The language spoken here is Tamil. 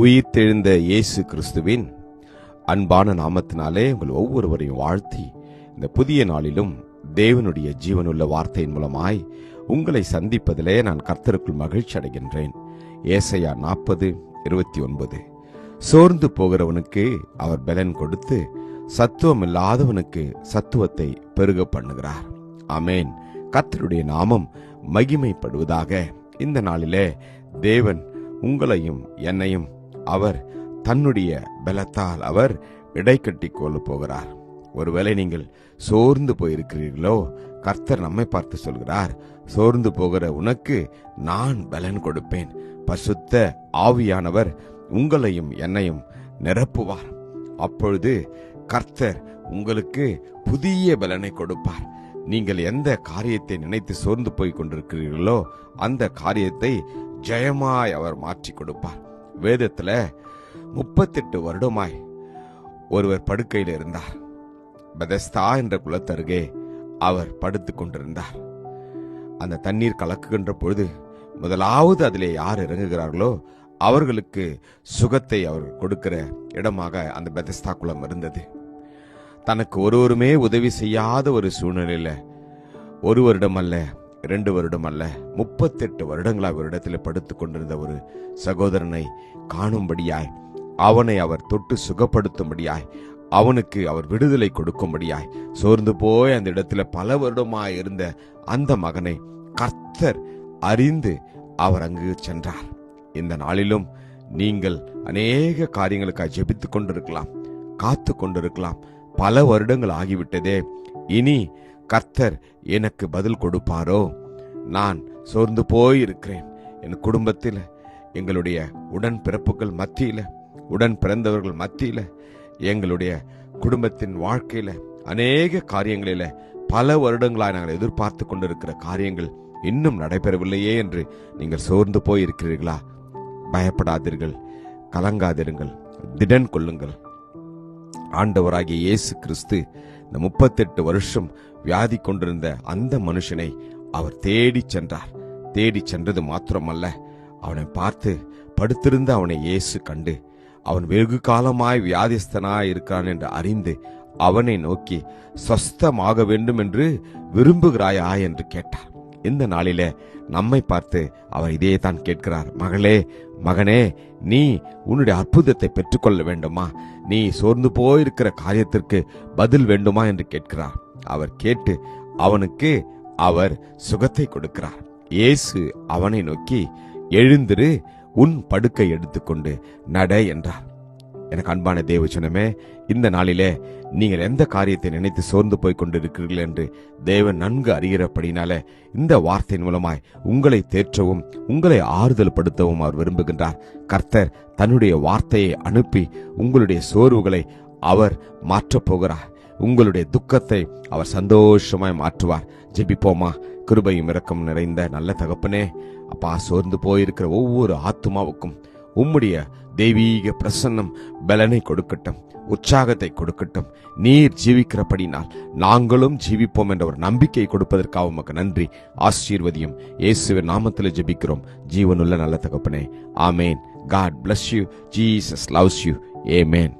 உயிர்த்தெழுந்த இயேசு கிறிஸ்துவின் அன்பான நாமத்தினாலே உங்கள் ஒவ்வொருவரையும் வாழ்த்தி இந்த புதிய நாளிலும் தேவனுடைய ஜீவனுள்ள வார்த்தையின் மூலமாய் உங்களை சந்திப்பதிலே நான் கர்த்தருக்குள் மகிழ்ச்சி அடைகின்றேன். ஏசையா நாற்பது இருபத்தி ஒன்பது. சோர்ந்து போகிறவனுக்கு அவர் பலன் கொடுத்து சத்துவம் இல்லாதவனுக்கு சத்துவத்தை பெருக பண்ணுகிறார். அமேன் கர்த்தருடைய நாமம் மகிமைப்படுவதாக இந்த நாளிலே தேவன் உங்களையும் என்னையும் அவர் தன்னுடைய பலத்தால் அவர் இடை கட்டி கொள்ள போகிறார். ஒருவேளை நீங்கள் சோர்ந்து போயிருக்கிறீர்களோ கர்த்தர் நம்மை பார்த்து சொல்கிறார் சோர்ந்து போகிற உனக்கு நான் பலன் கொடுப்பேன். பசுத்த ஆவியானவர் உங்களையும் என்னையும் நிரப்புவார். அப்பொழுது கர்த்தர் உங்களுக்கு புதிய பலனை கொடுப்பார். நீங்கள் எந்த காரியத்தை நினைத்து சோர்ந்து போய் கொண்டிருக்கிறீர்களோ அந்த காரியத்தை ஜெயமாய் அவர் மாற்றி கொடுப்பார். வேதத்துல முப்பத்தெட்டு வருடமாய் ஒருவர் படுக்கையில் இருந்தார். பெதஸ்தா என்ற குளத்தருகே அவர் படுத்து கொண்டிருந்தார். அந்த தண்ணீர் கலக்குகின்ற பொழுது முதலாவது அதிலே யார் இறங்குகிறார்களோ அவர்களுக்கு சுகத்தை அவர் கொடுக்கிற இடமாக அந்த பெதஸ்தா குளம் இருந்தது. தனக்கு ஒருவருமே உதவி செய்யாத ஒரு சூழ்நிலையில் ஒரு வருடம் அல்ல இரண்டு வருடம் அல்ல முப்பத்தெட்டு வருடங்களா அவரிடத்தில் படுத்துக் கொண்டிருந்த ஒரு சகோதரனை காணும்படியாய் அவனை அவர் தொட்டு சுகப்படுத்தும்படியாய் அவனுக்கு அவர் விடுதலை கொடுக்கும்படியாய் சோர்ந்து போய் அந்த இடத்துல பல வருடமாய் இருந்த அந்த மகனை கர்த்தர் அறிந்து அவர் அங்கு சென்றார். இந்த நாளிலும் நீங்கள் அநேக காரியங்களுக்காக ஜெபித்துக் கொண்டிருக்கலாம் காத்து கொண்டிருக்கலாம். பல வருடங்கள் ஆகிவிட்டதே இனி கர்த்தர் எனக்கு பதில் கொடுப்பாரோ? நான் சோர்ந்து போயிருக்கிறேன். என் குடும்பத்தில் எங்களுடைய உடன் பிறப்புகள் மத்தியில் உடன் பிறந்தவர்கள் மத்தியில் எங்களுடைய குடும்பத்தின் வாழ்க்கையில் அநேக காரியங்களில் பல வருடங்களாக நாங்கள் எதிர்பார்த்து கொண்டிருக்கிற காரியங்கள் இன்னும் நடைபெறவில்லையே என்று நீங்கள் சோர்ந்து போய் இருக்கிறீர்களா பயப்படாதீர்கள் கலங்காதிருங்கள் திடன் கொள்ளுங்கள் ஆண்டவராகிய இயேசு கிறிஸ்து இந்த முப்பத்தெட்டு வருஷம் வியாதி கொண்டிருந்த அந்த மனுஷனை அவர் தேடி சென்றார். தேடி சென்றது மாத்திரமல்ல அவனை பார்த்து படுத்திருந்த அவனை இயேசு கண்டு அவன் வெகு காலமாய் வியாதிஸ்தனாய் இருக்கிறான் என்று அறிந்து அவனை நோக்கி சொஸ்தமாக வேண்டும் என்று விரும்புகிறாயா? என்று கேட்டார். இந்த நாளிலே நம்மை பார்த்து அவர் இதே தான் கேட்கிறார். மகளே மகனே நீ உன்னுடைய அற்புதத்தை பெற்றுக்கொள்ள வேண்டுமா? நீ சோர்ந்து போயிருக்கிற காரியத்திற்கு பதில் வேண்டுமா என்று கேட்கிறார். அவர் கேட்டு அவனுக்கு அவர் சுகத்தை கொடுக்கிறார். இயேசு அவனை நோக்கி எழுந்திரு உன் படுக்கை எடுத்துக்கொண்டு நட என்றார். எனக்கு அன்பான தேவச்சனமே இந்த நாளிலே நீங்கள் எந்த காரியத்தை நினைத்து சோர்ந்து போய் கொண்டிருக்கிறீர்கள் என்று தேவன் நன்கு அறிகிறபடினால இந்த வார்த்தையின் மூலமாய் உங்களை தேற்றவும் உங்களை ஆறுதல் படுத்தவும் அவர் விரும்புகின்றார். கர்த்தர் தன்னுடைய வார்த்தையை அனுப்பி உங்களுடைய சோர்வுகளை அவர் மாற்றப் போகிறார். உங்களுடைய துக்கத்தை அவர் சந்தோஷமாய் மாற்றுவார். ஜெபிப்போமா? கிருபையும் இரக்கம் நிறைந்த நல்ல தகப்பனே அப்பா சோர்ந்து போயிருக்கிற ஒவ்வொரு ஆத்துமாவுக்கும் உம்முடைய தெய்வீக பிரசன்னம் பலனை கொடுக்கட்டும் உற்சாகத்தை கொடுக்கட்டும். நீர் ஜீவிக்கிறபடினால் நாங்களும் ஜீவிப்போம் என்ற ஒரு நம்பிக்கை கொடுப்பதற்காக உமக்கு நன்றி ஆசீர்வதியும். இயேசுவின் நாமத்தில் ஜெபிக்கிறோம். ஜீவனுள்ள நல்ல தகப்பனே ஆமேன். God bless you Jesus loves you amen